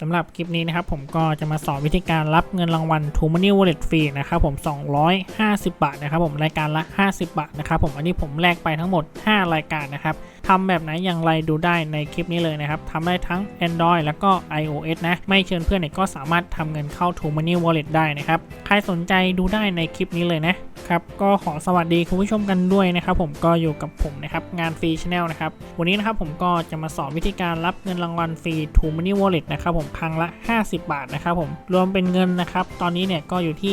สำหรับคลิปนี้นะครับผมก็จะมาสอนวิธีการรับเงินรางวัล t o m o n e y Wallet ฟรีนะครับผม 250 บาทนะครับผมรายการละ 50 บาทนะครับผมอันนี้ผมแลกไปทั้งหมด 5 รายการนะครับทำแบบไหนอย่างไรดูได้ในคลิปนี้เลยนะครับทำได้ทั้ง Android แล้วก็ iOS นะ ไม่เชิญเพื่อนเนี่ยก็สามารถทำเงินเข้า t o m o n e y Wallet ได้นะครับ ใครสนใจดูได้ในคลิปนี้เลยนะ ครับก็ขอสวัสดีคุณผู้ชมกันด้วยนะครับ ผมก็อยู่กับผมนะครับงานฟรีช n แนลนะครับวันนี้นะครับผมก็จะมาสอนวิธีการรับเงินรางวัลฟรี t o m o n e y Wallet นะครับผมครั้งละ 50 บาทนะครับผมรวมเป็นเงินนะครับ ตอนนี้เนี่ยก็อยู่ที่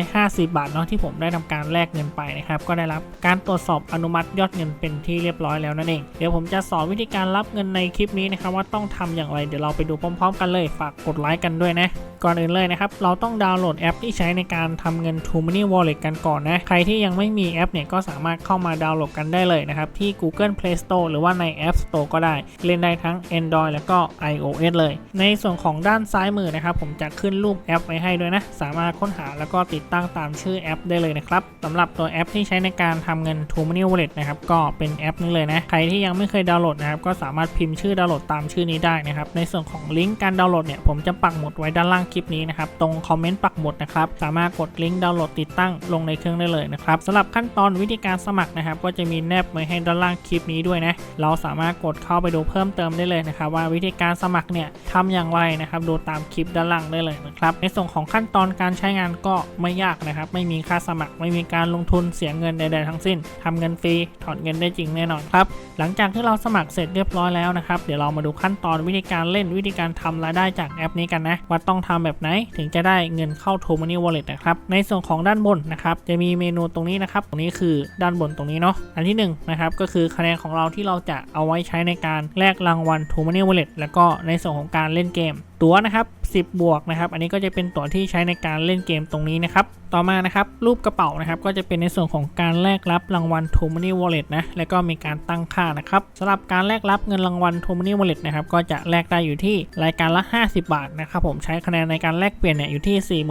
250 บาทเนาะที่ผมได้ทำการแลกเงินไปนะครับ ก็ได้รับการตรวจสอบอนุมัติยอดเงินเป็นที่เรียบร้อยแล้วนั่นเองเดี๋ยวผมจะสอนวิธีการรับเงินในคลิปนี้นะครับว่าต้องทำอย่างไรเดี๋ยวเราไปดูพร้อม ๆ กันเลยฝากกดไลค์กันด้วยนะก่อนอื่นเลยนะครับเราต้องดาวน์โหลดแอปที่ใช้ในการทำเงิน t o m o n e y Wallet กันก่อนนะ ใครที่ยังไม่มีแอปเนี่ยก็สามารถเข้ามาดาวน์โหลดกันได้เลยนะครับ ที่ Google Play Store หรือว่าใน App Store ก็ได้ เล่นได้ทั้ง Android แล้วก็ iOS เลย ในส่วนของด้านซ้ายมือนะครับ ผมจะขึ้นรูปแอปไว้ให้ด้วยนะ สามารถค้นหาแล้วก็ติดตั้งตามชื่อแอปได้เลยนะครับสำหรับตัวแอปที่ใช้ในการทำเงิน t o m o n e y Wallet นะครับก็เป็นแอปนี้เลยนะ ใครที่ยังไม่เคยดาวน์โหลดนะครับก็สามารถพิมพ์ชื่อดาวน์โหลดตามชื่อนี้ได้นะครับ ในส่วนของลิงก์การดาวน์โหลดเนี่ยผมจะปักหมุดไว้ด้านล่างคลิปนี้นะครับตรงคอมเมนต์ปักหมุดนะครับสามารถกดลิงก์ดาวน์โหลดติดตั้งลงในเครื่องได้เลยนะครับสำหรับขั้นตอนวิธีการสมัครนะครับ ก็จะมีแนบไว้ให้ด้านล่างคลิปนี้ด้วยนะเราสามารถกดเข้าไปดูเพิ่มเติมได้เลยนะครับ ว่าวิธีการสมัครเนี่ยทำอย่างไรนะครับ ดูตามคลิปด้านล่างได้เลยนะครับในส่วนของขั้นตอนการใช้งานก็ไม่ยากนะครับ ไม่มีค่าสมัคร ไม่มีการลงทุนเสียเงินใดๆทั้งสิ้นทำเงินฟรีถอนเงินได้จริงแน่นอนครับหลังจากที่เราสมัครเสร็จเรียบร้อยแล้วนะครับเดี๋ยวเรามาดูขั้นตอนวิธีการเล่นวิธีการทำรายได้จากแอปนี้กันนะว่าต้องทำแบบไหนถึงจะได้เงินเข้า t o m o n e y Wallet นะครับในส่วนของด้านบนนะครับจะมีมีเมนูตรงนี้นะครับ ตรงนี้คือด้านบนตรงนี้เนาะ อันที่1นงนะครับ ก็คือคะแนนของเราที่เราจะเอาไว้ใช้ในการแลกรางวัล t o m o n e y Wallet แล้วก็ในส่วนของการเล่นเกม ตั๋วนะครับ 10 บวกนะครับ อันนี้ก็จะเป็นตั๋วที่ใช้ในการเล่นเกมตรงนี้นะครับ ต่อมานะครับ รูปกระเป๋านะครับ ก็จะเป็นในส่วนของการแลกรับรางวัล t o m o n e y Wallet นะ แล้วก็มีการตั้งค่านะครับสำหรับการแลกรับเงินรางวัล t o m o n e y Wallet นะครับ ก็จะแลกได้อยู่ที่รายการละ 50 บาทนะครับ ผมใช้คะแนนในการแลกเปลี่ยนเนี่ยอยู่ที่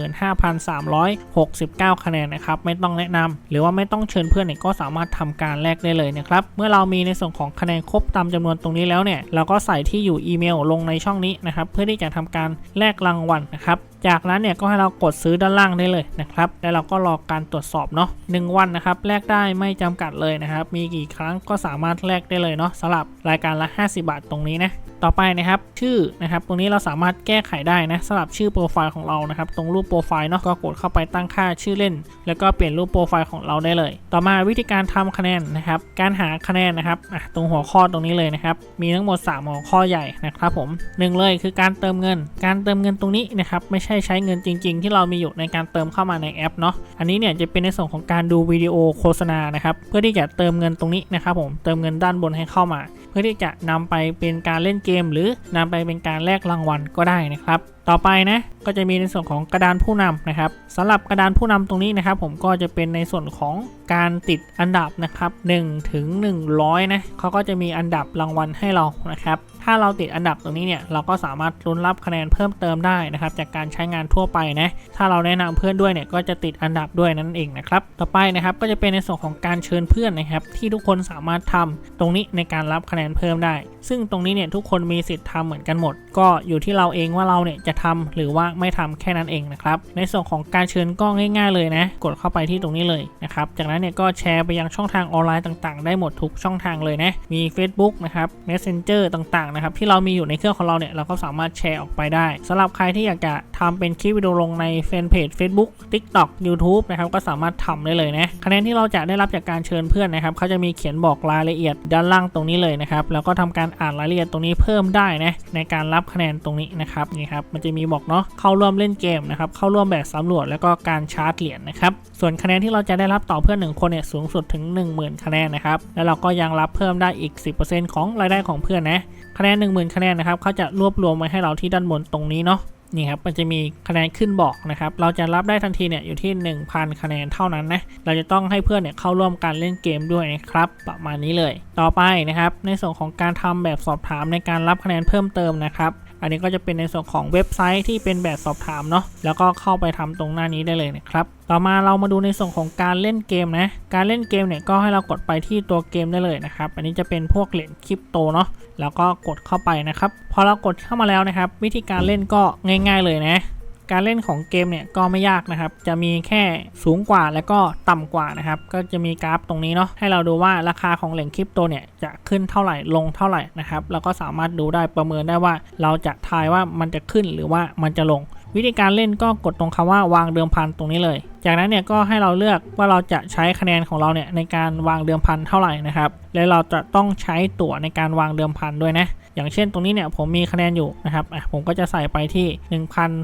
45,369 คะแนนนะครับ ไม่ต้องแนะนำหรือว่าไม่ต้องเชิญเพื่อนเนี่ยก็สามารถทำการแลกได้เลยนะครับ เมื่อเรามีในส่วนของคะแนนครบตามจำนวนตรงนี้แล้วเนี่ย เราก็ใส่ที่อยู่อีเมลลงในช่องนี้นะครับ เพื่อที่จะทำการแลกรางวัลนะครับจากนั้นเนี่ยก็ให้เรากดซื้อด้านล่างได้เลยนะครับ แล้วเราก็รอการตรวจสอบเนาะหนึ่งวันนะครับแลกได้ไม่จำกัดเลยนะครับ มีกี่ครั้งก็สามารถแลกได้เลยเนาะสำหรับรายการละ 50 บาทตรงนี้นะ ต่อไปนะครับชื่อนะครับตรงนี้เราสามารถแก้ไขได้นะสำหรับชื่อโปรไฟล์ของเรานะครับตรงรูปโปรไฟล์เนาะก็กดเข้าไปตั้งค่าชื่อเล่น แล้วก็เปลี่ยนรูปโปรไฟล์ของเราได้เลย ต่อมาวิธีการทำคะแนนนะครับการหาคะแนนนะครับตรงหัวข้อตรงนี้เลยนะครับมีทั้งหมด 3 หัวข้อใหญ่นะครับผมหนึ่งเลยคือการเติมเงิน การเติมเงินตรงนี้นะครับไม่ใช่ใช้เงินจริง ๆ ที่เรามีอยู่ในการเติมเข้ามาในแอปเนาะอันนี้เนี่ยจะเป็นในส่วนของการดูวิดีโอโฆษณานะครับเพื่อที่จะเติมเงินตรงนี้นะครับผมเติมเงินด้านบนให้เข้ามาเพื่อที่จะนำไปเป็นการเล่นเกม หรือนำไปเป็นการแลกรางวัลก็ได้นะครับ ต่อไปนะก็จะมีในส่วนของกระดานผู้นำนะครับสำหรับกระดานผู้นำตรงนี้นะครับ ผมก็จะเป็นในส่วนของการติดอันดับนะครับ1ถึง100นะเขาก็จะมีอันดับรางวัลให้เรานะครับ ถ้าเราติดอันดับตรงนี้เนี่ยเราก็สามารถลุ้นรับคะแนนเพิ่มเติมได้นะครับจากการใช้งานทั่วไปนะถ้าเราแนะนำเพื่อนด้วยเนี่ยก็จะติดอันดับด้วยนั่นเองนะครับต่อไปนะครับก็จะเป็นในส่วนของการเชิญเพื่อนนะครับที่ทุกคนสามารถทำตรงนี้ในการรับคะแนนเพิ่มได้ ซึ่งตรงนี้เนี่ยทุกคนมีสิทธิ์ทำเหมือนกันหมด ก็อยู่ที่เราเองว่าเราเนี่ยจะทำหรือว่าไม่ทำแค่นั้นเองนะครับในส่วนของการเชิญก็ง่าย ๆเลยนะกดเข้าไปที่ตรงนี้เลยนะครับจากนั้นเนี่ยก็แชร์ไปยังช่องทางออนไลน์ต่าง ๆ ได้หมดทุกช่องทางเลยนะมี Facebook นะครับ Messenger ต่างนะครับที่เรามีอยู่ในเครื่องของเราเนี่ยเราก็สามารถแชร์ออกไปได้สำหรับใครที่อยากจะทำเป็นคลิปวิดีโอลงในแฟนเพจ Facebook TikTok YouTube นะครับก็สามารถทำได้เลยนะคะแนนที่เราจะได้รับจากการเชิญเพื่อนนะครับเขาจะมีเขียนบอกรายละเอียดด้านล่างตรงนี้เลยนะครับแล้วก็ทำการอ่านรายละเอียดตรงนี้เพิ่มได้นะในการรับคะแนนตรงนี้นะครับนี่ครับมันจะมีบอกเนาะเข้าร่วมเล่นเกมนะครับเข้าร่วมแบบสำรวจแล้วก็การชาร์จเหรียญนะครับส่วนคะแนนที่เราจะได้รับต่อเพื่อนหนึ่งคนเนี่ยสูงสุดถึง 10,000 คะแนนนะครับแล้วเราก็ยังรับเพิ่มได้อีก 10%ของรายได้ของเพื่อนนะคะคะแนน 10,000 คะแนนนะครับเขาจะรวบรวมไว้ให้เราที่ด้านบนตรงนี้เนาะนี่ครับมันจะมีคะแนนขึ้นบอกนะครับ เราจะรับได้ทันทีเนี่ยอยู่ที่ 1,000 คะแนนเท่านั้นนะ เราจะต้องให้เพื่อนเนี่ยเข้าร่วมการเล่นเกมด้วยนะครับ ประมาณนี้เลย ต่อไปนะครับ ในส่วนของการทำแบบสอบถามในการรับคะแนนเพิ่มเติมนะครับ อันนี้ก็จะเป็นในส่วนของเว็บไซต์ที่เป็นแบบสอบถามเนาะแล้วก็เข้าไปทำตรงหน้านี้ได้เลยนะครับต่อมาเรามาดูในส่วนของการเล่นเกมนะการเล่นเกมเนี่ยก็ให้เรากดไปที่ตัวเกมได้เลยนะครับอันนี้จะเป็นพวกเหรียญคริปโตเนาะแล้วก็กดเข้าไปนะครับพอเรากดเข้ามาแล้วนะครับ วิธีการเล่นก็ง่าย ๆเลยนะ การเล่นของเกมเนี่ยก็ไม่ยากนะครับ จะมีแค่สูงกว่าแล้วก็ต่ำกว่านะครับ ก็จะมีกราฟตรงนี้เนาะให้เราดูว่าราคาของเหรียญคริปโตเนี่ยจะขึ้นเท่าไหร่ลงเท่าไหร่นะครับแล้วก็สามารถดูได้ประเมินได้ว่า เราจะทายว่ามันจะขึ้นหรือว่ามันจะลง วิธีการเล่นก็กดตรงคำว่าวางเดิมพันตรงนี้เลย จากนั้นเนี่ยก็ให้เราเลือกว่าเราจะใช้คะแนนของเราเนี่ยในการวางเดิมพันเท่าไหร่นะครับและเราจะต้องใช้ตั๋วในการวางเดิมพันด้วยนะ อย่างเช่นตรงนี้เนี่ยผมมีคะแนนอยู่นะครับอะผมก็จะใส่ไปที่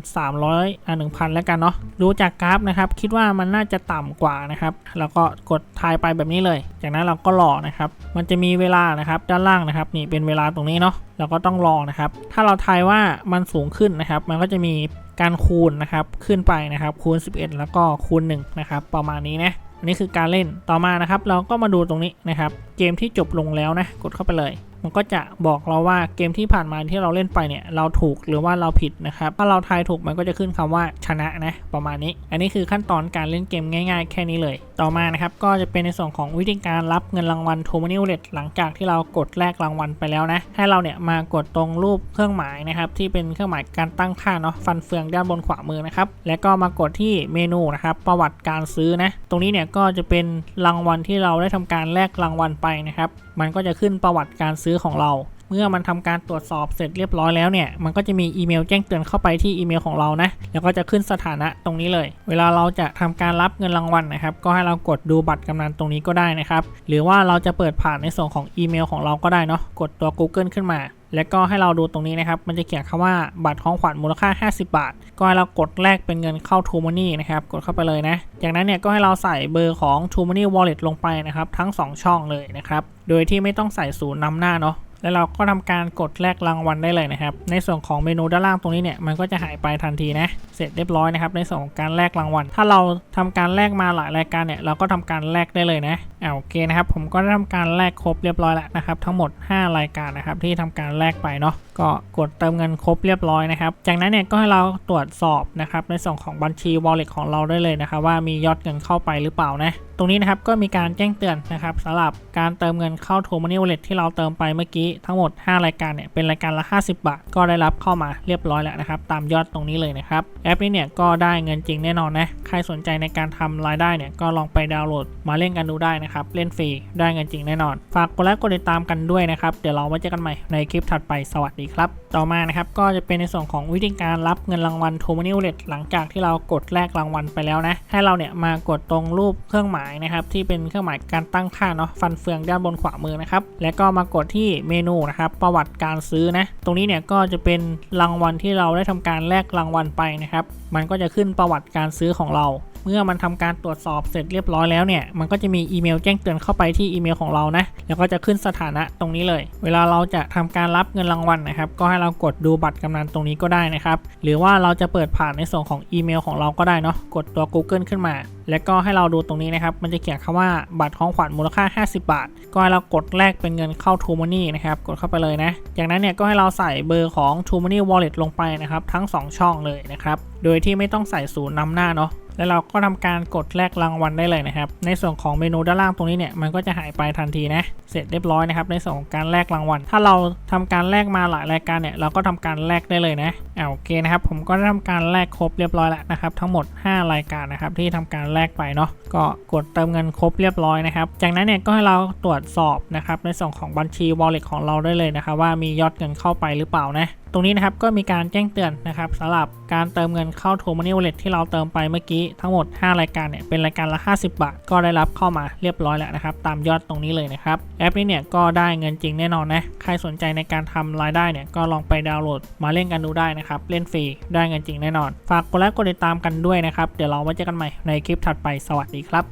1,300อะ1,000 แล้วกันเนาะดูจากกราฟนะครับ คิดว่ามันน่าจะต่ำกว่านะครับ แล้วก็กดทายไปแบบนี้เลย จากนั้นเราก็รอนะครับ มันจะมีเวลานะครับด้านล่างนะครับนี่เป็นเวลาตรงนี้เนาะเราก็ต้องรอนะครับ ถ้าเราทายว่ามันสูงขึ้นนะครับ มันก็จะมีการคูณนะครับขึ้นไปนะครับ คูณ 11 แล้วก็คูณ1นะครับประมาณนี้นะอันนี้คือการเล่นต่อมานะครับ เราก็มาดูตรงนี้นะครับ เกมที่จบลงแล้วนะ กดเข้าไปเลย มันก็จะบอกเราว่าเกมที่ผ่านมาที่เราเล่นไปเนี่ยเราถูกหรือว่าเราผิดนะครับ ถ้าเราทายถูกมันก็จะขึ้นคำว่าชนะนะประมาณนี้ อันนี้คือขั้นตอนการเล่นเกมง่าย ๆ แค่นี้เลย ต่อมานะครับก็จะเป็นในส่วนของวิธีการรับเงินรางวัลโทมานิวเลตหลังจากที่เรากดแลกรางวัลไปแล้วนะ ให้เราเนี่ยมากดตรงรูปเครื่องหมายนะครับที่เป็นเครื่องหมายการตั้งค่าเนาะฟันเฟืองด้านบนขวามือนะครับแล้วก็มากดที่เมนูนะครับประวัติการซื้อนะตรงนี้เนี่ยก็จะเป็นรางวัลที่เราได้ทำการแลกรางวัลไปนะครับ มันก็จะขึ้นประวัติการซื้อของเรา เมื่อมันทำการตรวจสอบเสร็จเรียบร้อยแล้วเนี่ย มันก็จะมีอีเมลแจ้งเตือนเข้าไปที่อีเมลของเรานะ แล้วก็จะขึ้นสถานะตรงนี้เลย เวลาเราจะทำการรับเงินรางวัลนะครับ ก็ให้เรากดดูบัตรกำนันตรงนี้ก็ได้นะครับ หรือว่าเราจะเปิดผ่านในส่วนของอีเมลของเราก็ได้เนาะ กดตัว Google ขึ้นมาแล้วก็ให้เราดูตรงนี้นะครับ มันจะเขียนคำว่าบัตรของขวัญมูลค่า 50 บาท ก็ให้เรากดแลกเป็นเงินเข้า t ู m o n e y นะครับ กดเข้าไปเลยนะ จากนั้นเนี่ยก็ให้เราใส่เบอร์ของ t ู m o n e y Wallet ลงไปนะครับ ทั้ง 2 ช่องเลยนะครับ โดยที่ไม่ต้องใส่ศูนย์นำหน้าเนาะ แล้วเราก็ทำการกดแลกรางวัลได้เลยนะครับ ในส่วนของเมนูด้านล่างตรงนี้เนี่ยมันก็จะหายไปทันทีนะ เสร็จเรียบร้อยนะครับในส่วนของการแลกรางวัล ถ้าเราทำการแลกมาหลายรายการเนี่ยเราก็ทำการแลกได้เลยนะอ่าโอเคนะครับผมก็ได้ทำการแลกครบเรียบร้อยแล้วนะครับทั้งหมด 5 รายการนะครับที่ทำการแลกไปเนาะก็กดเติมเงินครบเรียบร้อยนะครับ จากนั้นเนี่ยก็ให้เราตรวจสอบนะครับในส่วนของบัญชี wallet ของเราได้เลยนะครับว่ามียอดเงินเข้าไปหรือเปล่านะตรงนี้นะครับก็มีการแจ้งเตือนนะครับสำหรับการเติมเงินเข้า t ู m o n e y Wallet ที่เราเติมไปเมื่อกี้ทั้งหมด 5 รายการเนี่ยเป็นรายการละ 50 บาท ก็ได้รับเข้ามาเรียบร้อยแล้วนะครับตามยอดตรงนี้เลยนะครับแอปนี้เนี่ยก็ได้เงินจริงแน่นอนนะใครสนใจในการทำรายได้เนี่ยก็ลองไปดาวน์โหลดมาเล่นกันดูได้นะครับ เล่นฟรีได้เงินจริงแน่นอน ฝากกดไลค์กดติดตามกันด้วยนะครับ เดี๋ยวเราไว้เจอกันใหม่ในคลิปถัดไปสวัสดีครับ ต่อมานะครับก็จะเป็นในส่วนของวิธีการรับเงินรางวัลโทมานิวเลตหลังจากที่เรากดแลกรางวัลไปแล้วนะ ให้เราเนี่ยมากดตรงรูปเครื่องหมายนะครับที่เป็นเครื่องหมายการตั้งค่าเนาะฟันเฟืองด้านบนขวามือนะครับแล้วก็มากดที่เมนูนะครับประวัติการซื้อนะตรงนี้เนี่ยก็จะเป็นรางวัลที่เราได้ทำการแลกรางวัลไปนะครับมันก็จะขึ้นประวัติการซื้อของเรา เมื่อมันทำการตรวจสอบเสร็จเรียบร้อยแล้วเนี่ย มันก็จะมีอีเมลแจ้งเตือนเข้าไปที่อีเมลของเรานะ แล้วก็จะขึ้นสถานะตรงนี้เลย เวลาเราจะทำการรับเงินรางวัลนะครับ ก็ให้เรากดดูบัตรกำนันตรงนี้ก็ได้นะครับ หรือว่าเราจะเปิดผ่านในส่วนของอีเมลของเราก็ได้เนาะ กดตัว Google ขึ้นมา แล้วก็ให้เราดูตรงนี้นะครับ มันจะเขียนคำว่าบัตรของขวัญมูลค่า 50 บาท ก็ให้เรากดแลกเป็นเงินเข้า t ู m o n e y นะครับ กดเข้าไปเลยนะ จากนั้นเนี่ยก็ให้เราใส่เบอร์ของ t ู m o n e y Wallet ลงไปนะครับ ทั้ง 2 ช่องเลยนะครับ โดยที่ไม่ต้องใส่ศูนย์นำหน้าเนาะ แล้วเราก็ทำการกดแลกรางวัลได้เลยนะครับ ในส่วนของเมนูด้านล่างตรงนี้เนี่ยมันก็จะหายไปทันทีนะ เสร็จเรียบร้อยนะครับในส่วนของการแลกรางวัล ถ้าเราทำการแลกมาหลายรายการเนี่ยเราก็ทำการแลกได้เลยนะอ่าโอเคนะครับผมก็ได้ทำการแลกครบเรียบร้อยแล้วนะครับทั้งหมด 5 รายการนะครับที่ทำการแลกไปเนาะก็กดเติมเงินครบเรียบร้อยนะครับ จากนั้นเนี่ยก็ให้เราตรวจสอบนะครับในส่วนของบัญชี wallet ของเราได้เลยนะครับว่ามียอดเงินเข้าไปหรือเปล่านะตรงนี้นะครับก็มีการแจ้งเตือนนะครับสำหรับการเติมเงินเข้า t ู m o n e y Wallet ที่เราเติมไปเมื่อกี้ทั้งหมด 5 รายการเนี่ยเป็นรายการละ 50 บาท ก็ได้รับเข้ามาเรียบร้อยแล้วนะครับ ตามยอดตรงนี้เลยนะครับแอปนี้เนี่ยก็ได้เงินจริงแน่นอนนะใครสนใจในการทำรายได้เนี่ยก็ลองไปดาวน์โหลดมาเล่นกันดูได้นะครับเล่นฟรีได้เงินจริงแน่นอน ฝากกดไลค์กดติดตามกันด้วยนะครับเดี๋ยวเราไว้เจอกันใหม่ในคลิปถัดไปสวัสดีครับ